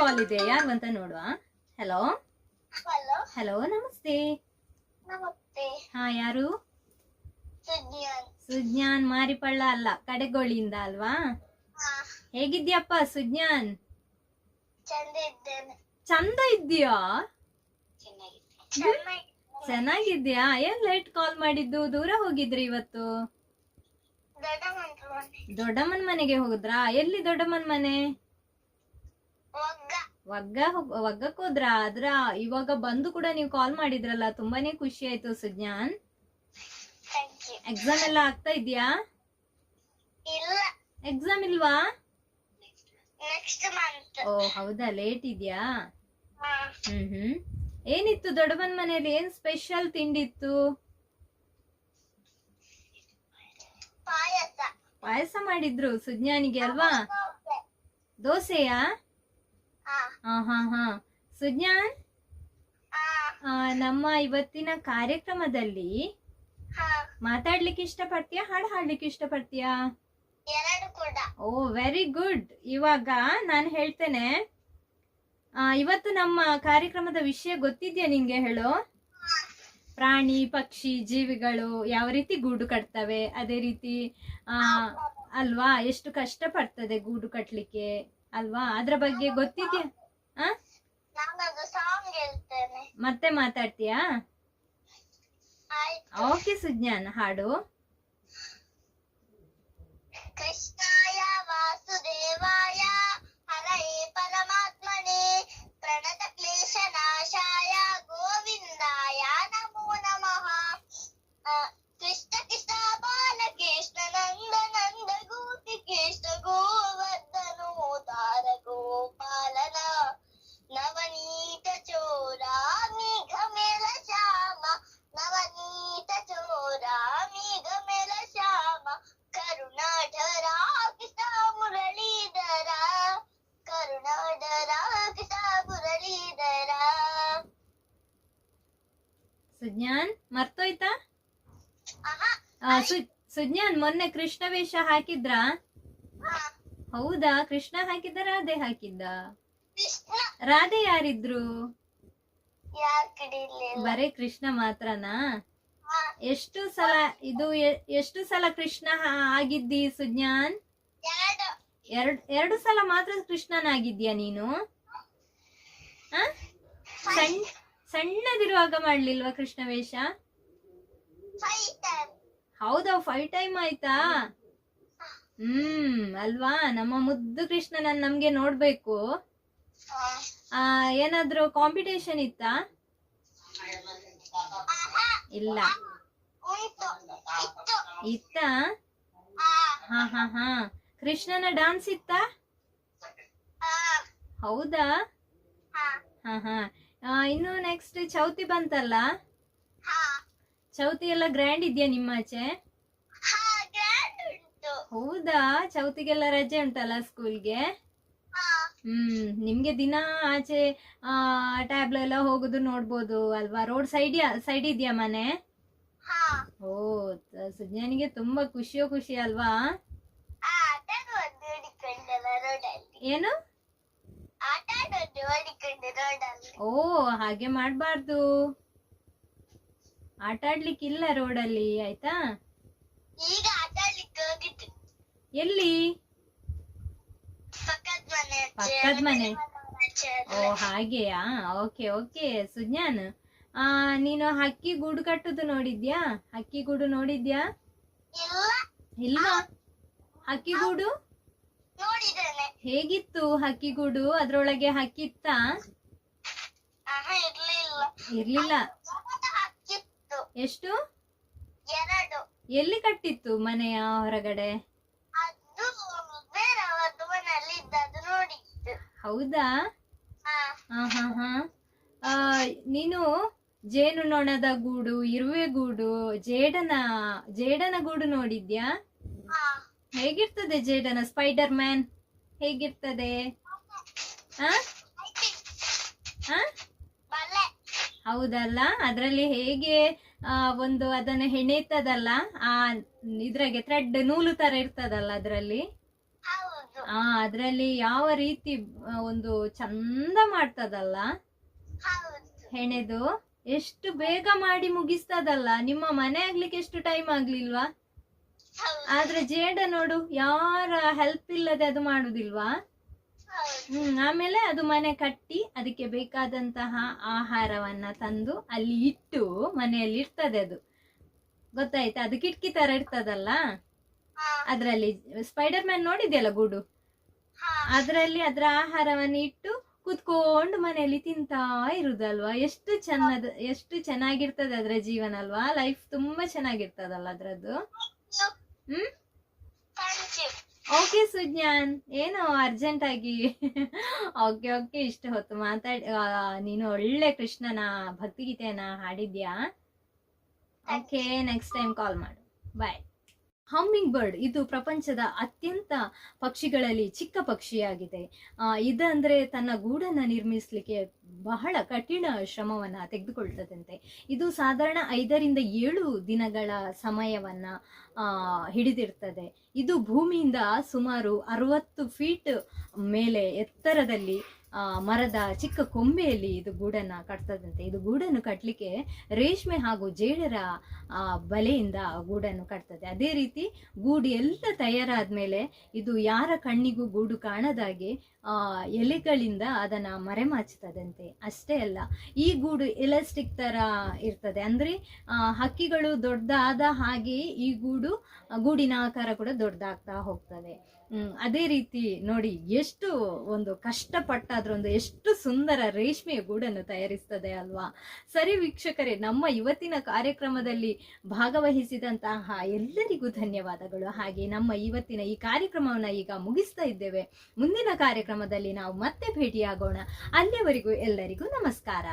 ಕಾಲ್ ಇದೆ. ಯಾರು ಅಂತ ನೋಡುವ ಹಲೋ ಹಲೋ ನಮಸ್ತೆ. ಹಾ ಯಾರು? ಸುಜ್ಞಾನ್. ಮಾರಿಪಳ್ಳ ಅಲ್ಲ ಕಡೆಗೋಳಿಯಿಂದ ಅಲ್ವಾ? ಹೇಗಿದ್ಯಪ್ಪ ಸುಜ್ಞಾನ್? ಚಂದ ಇದ್ದೀಯಾ? ಚೆನ್ನಾಗಿದ್ಯಾ ಏನ್ ಲೇಟ್ ಕಾಲ್ ಮಾಡಿದ್ದು? ದೂರ ಹೋಗಿದ್ರಿ ಇವತ್ತು? ದೊಡ್ಡಮ್ಮನ್ ಮನೆಗೆ ಹೋಗುದ್ರಾ? ಎಲ್ಲಿ ದೊಡ್ಡಮ್ಮನ್ ಮನೆ? ಒಗ್ಗ ಒಗ್ಗ ಹೋಗ್- ಒಗ್ಗಕ್ ಹೋದ್ರಾ ಅದ್ರ ಇವಾಗ ಬಂದು ಕೂಡ ನೀವು ಕಾಲ್ ಮಾಡಿದ್ರಲ್ಲ ತುಂಬಾನೇ ಖುಷಿ ಆಯ್ತು ಸುಜ್ಞಾನ್. ಎಕ್ಸಾಮ್ ಎಲ್ಲ ಆಗ್ತಾ ಇದ್ಯಾ? ಎಕ್ಸಾಮ್ ಇಲ್ವಾ? ಓ ಹೌದಾ ಲೇಟ್ ಇದ್ಯಾ? ಹ್ಮ್ ಹ್ಮ್. ಏನಿತ್ತು ದೊಡ್ಡಮ್ಮನ್ ಮನೇಲಿ ಏನ್ ಸ್ಪೆಷಲ್ ತಿಂಡಿತ್ತು? ಪಾಯಸ. ಮಾಡಿದ್ರು ಸುಜ್ಞಾನಿಗೆ ಅಲ್ವಾ? ದೋಸೆಯಾ? ಹಾ ಹಾ ಸುಜ್ಞಾನ್? ಆ, ನಮ್ಮ ಇವತ್ತಿನ ಕಾರ್ಯಕ್ರಮದಲ್ಲಿ ಮಾತಾಡ್ಲಿಕ್ಕೆ ಇಷ್ಟಪಡ್ತೀಯಾ ಹಾಡು ಹಾಡ್ಲಿಕ್ಕೆ ಇಷ್ಟಪಡ್ತೀಯಾ ಓ ವೆರಿ ಗುಡ್. ಇವಾಗ ನಾನು ಹೇಳ್ತೇನೆ. ಆ, ಇವತ್ತು ನಮ್ಮ ಕಾರ್ಯಕ್ರಮದ ವಿಷಯ ಗೊತ್ತಿದ್ಯಾ ನಿಂಗೆ ಹೇಳು? ಪ್ರಾಣಿ ಪಕ್ಷಿ ಜೀವಿಗಳು ಯಾವ ರೀತಿ ಗೂಡು ಕಟ್ತವೆ? ಅದೇ ರೀತಿ ಆ ಅಲ್ವಾ? ಎಷ್ಟು ಕಷ್ಟ ಪಡ್ತದೆ ಗೂಡು ಕಟ್ಲಿಕ್ಕೆ? ಅಲ್ವಾ? ಅದ್ರ ಬಗ್ಗೆ ಗೊತ್ತಿದ್ಯಾ? ಮತ್ತೆ ಮಾತಾಡ್ತೀಯಾ? ಓಕೆ ಸುಜ್ಞಾನ್ ಹಾಡು. ಕೃಷ್ಣಾಯ ವಾಸುದೇವಾಯ ಹರೇ ಪರಮಾತ್ಮನೇ. ಸುಜ್ಞಾನ್ ಮರ್ತೋಯ್ತಾ? ಸುಜ್ಞಾನ್ ಮೊನ್ನೆ ಕೃಷ್ಣ ವೇಷ ಹಾಕಿದ್ರಾ? ಹೌದಾ? ಕೃಷ್ಣ ಹಾಕಿದ್ದ ರಾಧೆ ಹಾಕಿದ್ದ? ರಾಧೆ ಯಾರಿದ್ರು? ಬರೇ ಕೃಷ್ಣ ಮಾತ್ರನಾ? ಎಷ್ಟು ಸಲ ಇದು ಎಷ್ಟು ಸಲ ಕೃಷ್ಣ ಆಗಿದ್ದಿ ಸುಜ್ಞಾನ್? ಎರಡು. ಎರಡು ಸಲ ಮಾತ್ರ ಕೃಷ್ಣನಾಗಿದ್ಯಾ ನೀನು? ಸಣ್ಣ ಸಣ್ಣದಿರುವಾಗ ಮಾಡ್ಲಿಲ್ವಾ ಕೃಷ್ಣ ವೇಷ ಹೌದಾ ಫೈವ್ ಟೈಮ್ ಆಯ್ತಾ? ಹ್ಮ್ ಅಲ್ವಾ? ನಮ್ಮ ಮುದ್ದು ಕೃಷ್ಣನ ನಮ್ಗೆ ನೋಡ್ಬೇಕು. ಆ ಏನಾದ್ರೂ ಕಾಂಪಿಟೇಷನ್ ಇತ್ತಾ? ಇಲ್ಲ. ಇತ್ತು. ಹಾ. ಹಾ ಹಾ ಕೃಷ್ಣನ ಡಾನ್ಸ್ ಇತ್ತಾ? ಹೌದಾ? ಹಾ ಹಾ. ಇನ್ನು ನೆಕ್ಸ್ಟ್ ಚೌತಿ ಬಂತಲ್ಲ? ಚೌತಿ ಎಲ್ಲ ಗ್ರ್ಯಾಂಡ್ ಇದೆಯಾ ನಿಮ್ಮಾಚೆ ಹೌದಾ? ಚೌತಿಗೆಲ್ಲ ರಜೆ ಉಂಟಲ್ಲ ಸ್ಕೂಲ್ಗೆ ಹ್ಮ್ ನಿಮ್ಗೆ ದಿನ ಆಚೆ ಆ ಟ್ಯಾಬ್ಲ ಎಲ್ಲ ಹೋಗುದು ನೋಡ್ಬೋದು ಅಲ್ವಾ? ರೋಡ್ ಸೈಡ್ ಸೈಡ್ ಇದೆಯಾ ಮನೆ? ಓ ಸುಜ್ಞಾನಿಗೆ ತುಂಬಾ ಖುಷಿಯೋ ಖುಷಿ ಅಲ್ವಾ? ಏನು ಆಟ ಆಡೋದು ಓಡಿಕೊಂಡು ರೋಡಲ್ಲಿ ಓ ಹಾಗೆ ಮಾಡ್ಬಾರ್ದು. ಆಟ ಆಡ್ಲಿಕ್ಕಿಲ್ಲ ರೋಡಲ್ಲಿ ಆಯ್ತಾ? ಈಗ ಆಟ ಆಡ್ಲಿಕ್ಕೆ ಹೋಗಿದ್ದು. ಎಲ್ಲಿ? ಪಕ್ಕದ ಮನೆ ಓ. ಹಾಗೆಯಾ? Okay okay Sujnan. ಆ ನೀನು ಹಕ್ಕಿ ಗೂಡು ಕಟ್ಟುದು ನೋಡಿದ್ಯಾ? ಹಕ್ಕಿ ಗೂಡು ನೋಡಿದ್ಯಾ? ಇಲ್ವಾ? ಹಕ್ಕಿ ಗೂಡು? ನೋಡಿದ್ದೇನೆ ಹೇಗಿತ್ತು ಹಕ್ಕಿ ಗೂಡು ಅದ್ರೊಳಗೆ ಹಕ್ಕಿತ್ತ ಇರ್ಲಿಲ್ಲ. ಎಷ್ಟು? ಎಲ್ಲಿ ಕಟ್ಟಿತ್ತು ಮನೆಯ ಹೊರಗಡೆ? ಹೌದಾ? ಹಾ. ಹಾ ಹಾ ಹಾ. ಆ, ನೀನು ಜೇನು ನೊಣದ ಗೂಡು ಇರುವೆ ಗೂಡು ಜೇಡನ ಜೇಡನ ಗೂಡು ನೋಡಿದ್ಯಾ? ಹೇಗಿರ್ತದೆ ಜೇಡನ ಸ್ಪೈಡರ್ ಮ್ಯಾನ್ ಹೇಗಿರ್ತದೆ? ಹೌದಲ್ಲ? ಅದರಲ್ಲಿ ಹೇಗೆ ಒಂದು ಅದನ್ನ ಹೆಣೆತದಲ್ಲ, ಆ, ಇದ್ರಾಗೆ ಥ್ರೆಡ್ ನೂಲು ತರ ಇರ್ತದಲ್ಲ ಅದರಲ್ಲಿ? ಆ, ಅದರಲ್ಲಿ ಯಾವ ರೀತಿ ಒಂದು ಚಂದ ಮಾಡ್ತದಲ್ಲ? ಹೆಣೆದು? ಎಷ್ಟು ಬೇಗ ಮಾಡಿ ಮುಗಿಸ್ತದಲ್ಲ? ನಿಮ್ಮ ಮನೆ ಆಗ್ಲಿಕ್ಕೆ ಎಷ್ಟು ಟೈಮ್ ಆಗ್ಲಿಲ್ವಾ? ಆದ್ರೆ ಜೇಡ ನೋಡು, ಯಾರ ಹೆಲ್ಪ್ ಇಲ್ಲದೆ ಅದು ಮಾಡುದಿಲ್ವಾ? ಹ್ಮ್, ಆಮೇಲೆ ಅದು ಮನೆ ಕಟ್ಟಿ ಅದಕ್ಕೆ ಬೇಕಾದಂತಹ ಆಹಾರವನ್ನ ತಂದು ಅಲ್ಲಿ ಇಟ್ಟು ಮನೆಯಲ್ಲಿ ಇರ್ತದೆ ಅದು. ಗೊತ್ತಾಯ್ತಾ? ಅದು ಕಿಟಕಿ ತರ ಇರ್ತದಲ್ಲ? ಅದ್ರಲ್ಲಿ ಸ್ಪೈಡರ್ ಮ್ಯಾನ್ ನೋಡಿದ್ಯಲ್ಲ ಗುಡು? ಅದ್ರಲ್ಲಿ ಅದ್ರ ಆಹಾರವನ್ನ ಇಟ್ಟು ಕುತ್ಕೊಂಡು ಮನೆಯಲ್ಲಿ ತಿಂತಾ ಇರುದಲ್ವಾ? ಎಷ್ಟು ಚೆನ್ನದ, ಎಷ್ಟು ಚೆನ್ನಾಗಿರ್ತದೆ ಅದ್ರ ಜೀವನ ಅಲ್ವಾ? ಲೈಫ್ ತುಂಬಾ ಚೆನ್ನಾಗಿರ್ತದಲ್ಲ ಅದ್ರದ್ದು. ಹ್ಮ್? ಓಕೆ ಸುಜ್ಞಾನ್ ಏನು ಅರ್ಜೆಂಟ್ ಆಗಿ? ಓಕೆ ಓಕೆ ಇಷ್ಟು ಹೊತ್ತು ಮಾತಾಡಿ ನೀನು ಒಳ್ಳೆ ಕೃಷ್ಣನ ಭಕ್ತಿಗೀತೆಯನ್ನ ಹಾಡಿದ್ಯಾ? ಓಕೆ ನೆಕ್ಸ್ಟ್ ಟೈಮ್ ಕಾಲ್ ಮಾಡು. ಬಾಯ್ ಹಮ್ಮಿಂಗ್ ಬರ್ಡ್ ಇದು ಪ್ರಪಂಚದ ಅತ್ಯಂತ ಪಕ್ಷಿಗಳಲ್ಲಿ ಚಿಕ್ಕ ಪಕ್ಷಿಯಾಗಿದೆ. ಇದಂದ್ರೆ ತನ್ನ ಗೂಡನ್ನ ನಿರ್ಮಿಸಲಿಕ್ಕೆ ಬಹಳ ಕಠಿಣ ಶ್ರಮವನ್ನ ತೆಗೆದುಕೊಳ್ತದಂತೆ. ಇದು ಸಾಧಾರಣ ಐದರಿಂದ ಏಳು ದಿನಗಳ ಸಮಯವನ್ನ ಹಿಡಿದಿರ್ತದೆ ಇದು ಭೂಮಿಯಿಂದ ಸುಮಾರು ಅರವತ್ತು ಫೀಟ್ ಮೇಲೆ ಎತ್ತರದಲ್ಲಿ ಮರದ ಚಿಕ್ಕ ಕೊಂಬೆಯಲ್ಲಿ ಇದು ಗೂಡನ್ನು ಕಟ್ತದಂತೆ. ಇದು ಗೂಡನ್ನು ಕಟ್ಟಲಿಕ್ಕೆ ರೇಷ್ಮೆ ಹಾಗೂ ಜೇಡರ ಆ, ಬಲೆಯಿಂದ ಗೂಡನ್ನು ಕಟ್ತದೆ. ಅದೇ ರೀತಿ ಗೂಡು ಎಲ್ಲ ತಯಾರಾದ ಮೇಲೆ ಇದು ಯಾರ ಕಣ್ಣಿಗೂ ಗೂಡು ಕಾಣದಾಗೆ ಆ, ಎಲೆಗಳಿಂದ ಅದನ್ನ ಮರೆಮಾಚುತ್ತದಂತೆ. ಅಷ್ಟೇ ಅಲ್ಲ ಈ ಗೂಡು ಎಲಾಸ್ಟಿಕ್ ತರ ಇರ್ತದೆ. ಅಂದ್ರೆ ಆ, ಹಕ್ಕಿಗಳು ದೊಡ್ಡದಾದ ಹಾಗೆ ಈ ಗೂಡು ಗೂಡಿನ ಆಕಾರ ಕೂಡ ದೊಡ್ಡದಾಗ್ತಾ ಹೋಗ್ತದೆ. ಅದೇ ರೀತಿ ನೋಡಿ ಎಷ್ಟು ಒಂದು ಕಷ್ಟಪಟ್ಟ ಒಂದು ಎಷ್ಟು ಸುಂದರ ರೇಷ್ಮೆಯ ಗೂಡನ್ನು ತಯಾರಿಸ್ತದೆ ಅಲ್ವಾ? ಸರಿ ವೀಕ್ಷಕರೇ, ನಮ್ಮ ಇವತ್ತಿನ ಕಾರ್ಯಕ್ರಮದಲ್ಲಿ ಭಾಗವಹಿಸಿದಂತಹ ಎಲ್ಲರಿಗೂ ಧನ್ಯವಾದಗಳು. ಹಾಗೆ ನಮ್ಮ ಇವತ್ತಿನ ಈ ಕಾರ್ಯಕ್ರಮವನ್ನು ಈಗ ಮುಗಿಸ್ತಾ ಇದ್ದೇವೆ. ಮುಂದಿನ ಕಾರ್ಯಕ್ರಮದಲ್ಲಿ ನಾವು ಮತ್ತೆ ಭೇಟಿಯಾಗೋಣ. ಅಲ್ಲಿಯವರೆಗೂ ಎಲ್ಲರಿಗೂ ನಮಸ್ಕಾರ.